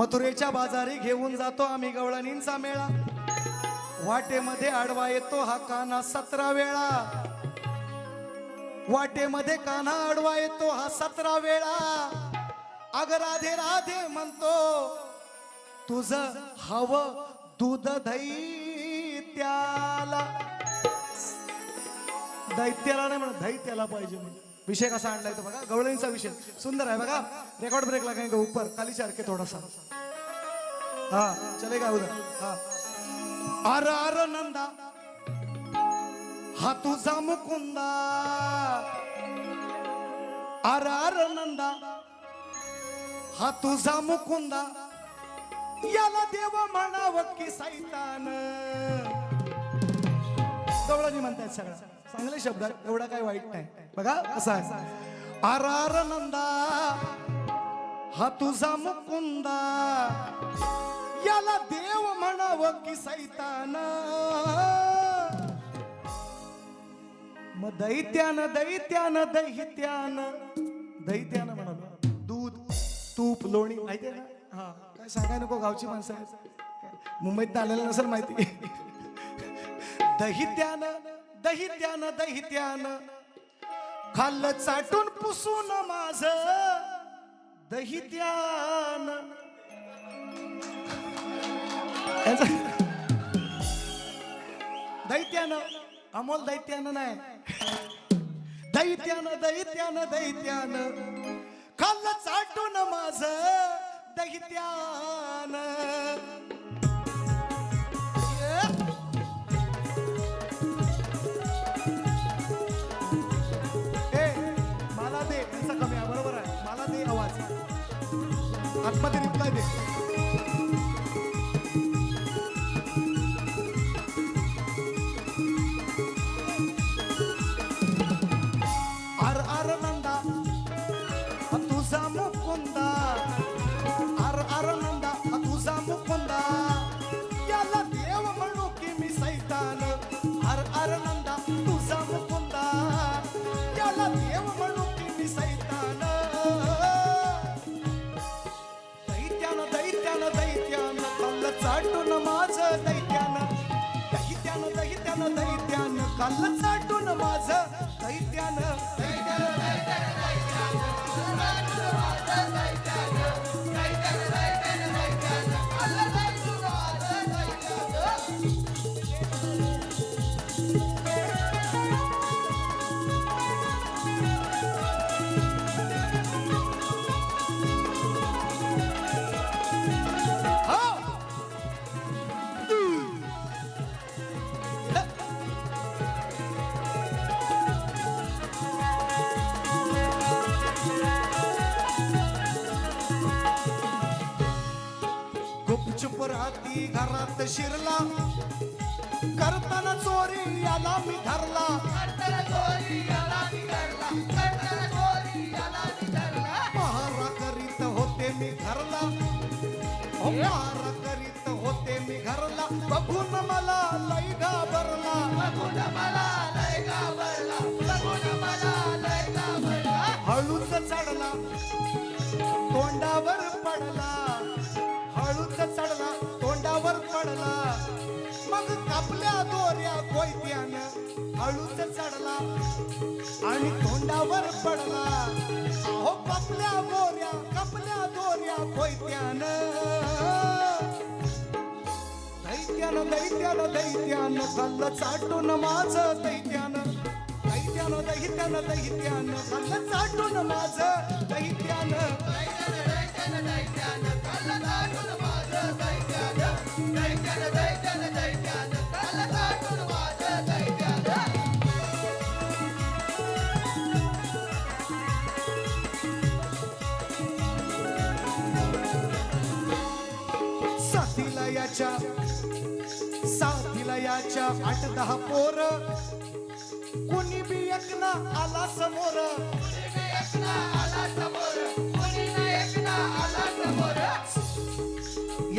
मथुरेच्या बाजारी घेऊन जातो आम्ही गवळणींचा मेळा. वाटेमध्ये आडवा येतो हा काना सतरा वेळा. वाटेमध्ये कान्हा आडवा येतो हा सतरा वेळा. अग राधे राधे म्हणतो तुझ हव दूध त्याला. दैत्याला नाही म्हणत दैत्याला पाहिजे म्हणजे विषय कसा आणलाय तो बघा गवळणीचा विषय. सुंदर आहे बघा. रेकॉर्ड ब्रेक लगाएंगे ऊपर खाली चारखे थोडासा. हा चलेगा उधर. हा. अर अर नंदा. हा तुझा मुकुंदा. अर अर नंदा. हा तुझा मुकुंदा. याला देव म्हणावं की सैतान. गवळणी म्हणतायत सगळं. चांगले शब्द एवढा काय वाईट नाही. बघा कसा आहे. अर अर नंदा. हा तुझा मुकुंदा याला देव म्हणावं की सैताना. मग दैत्यानं दैत्यानं दैत्यानं. दैत्यानं म्हणालो. दूध तूप लोणी माहिती आहे ना? हा. काय सांगाय नको गावची माणसं. आहेत मुंबईत आलेलं नसेल माहिती. दहित्यानं दहित्यानं दहित्यानं खाल्लं चाटून पुसून माझं. दहित्यानं दैत्यानं अमोल दैत्यानं नाही. दैत्यानं दैत्यानं दैत्यानं. खाल्लं चाटून माझ दैत्यानं. ಆತ್ಮಹತ್ಯೆ ನಿಂತಾ ಇದೆ दैत्यानं दैत्यान काल चाटून माझं दैत्यान. दैत्यानं दैत्यानं दैत्यान काल चाटून माझं दैत्यान दैत्यान दैत्यान. गुपचुप राहती घरात शिरला. करताना चोरी याला मी धरला. पहारा करीत होते मी घरला. हो, पहारा करीत होते मी घरला. बघून मला लई घाबरला. हळूच चढला. तोंडावर अळूच चढला आणि तोंडावर पडला. अहो कपल्या दोऱ्या कपल्या दोऱ्या कोयत्यानं दैत्यानं दैत्यान दैत्यान खाल्लं चाटून माझ दैत्यानं. दैत्यान दैत्यान दैत्यान खाल्लं चाटून माझ दैत्यान. साथीला आठ दहा पोर. कोणी बी एकना आला समोर.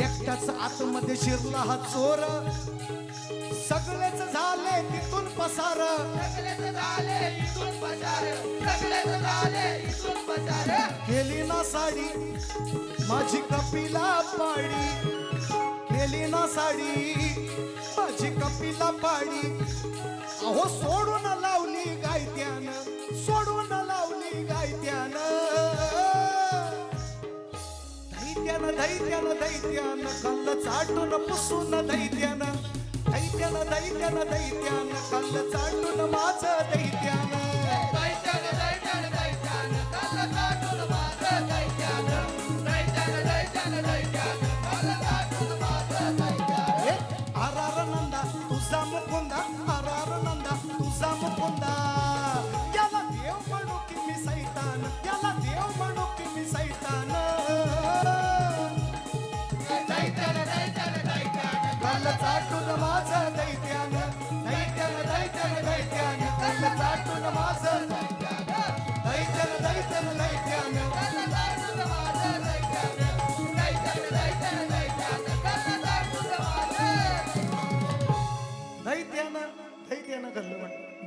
एकटाच आतमध्ये शिरला हा चोर. सगळेच झाले तिथून पसार. केली ना साडी माझी कपिला पाडी. केली ना साडी माझी कपिला पाडी अहो सोडून लावली गायत्यानं सोडून लावली गायत्यानं. दैत्यानं दैत्यानं दैत्यानं कल्ल चाटून पुसून दैत्यानं दैत्यानं दैत्यानं दैत्यानं कल्ल चाटून माझं दैत्यानं मुकुंदा आरार नंदा तुझा मुकुंदा याला देव म्हणू की मी सैतान याला देव म्हणू की मी सैतान कल्ल चाटून माझं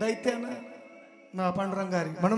दैत्यानं दैत्यानं कल्ल म्हण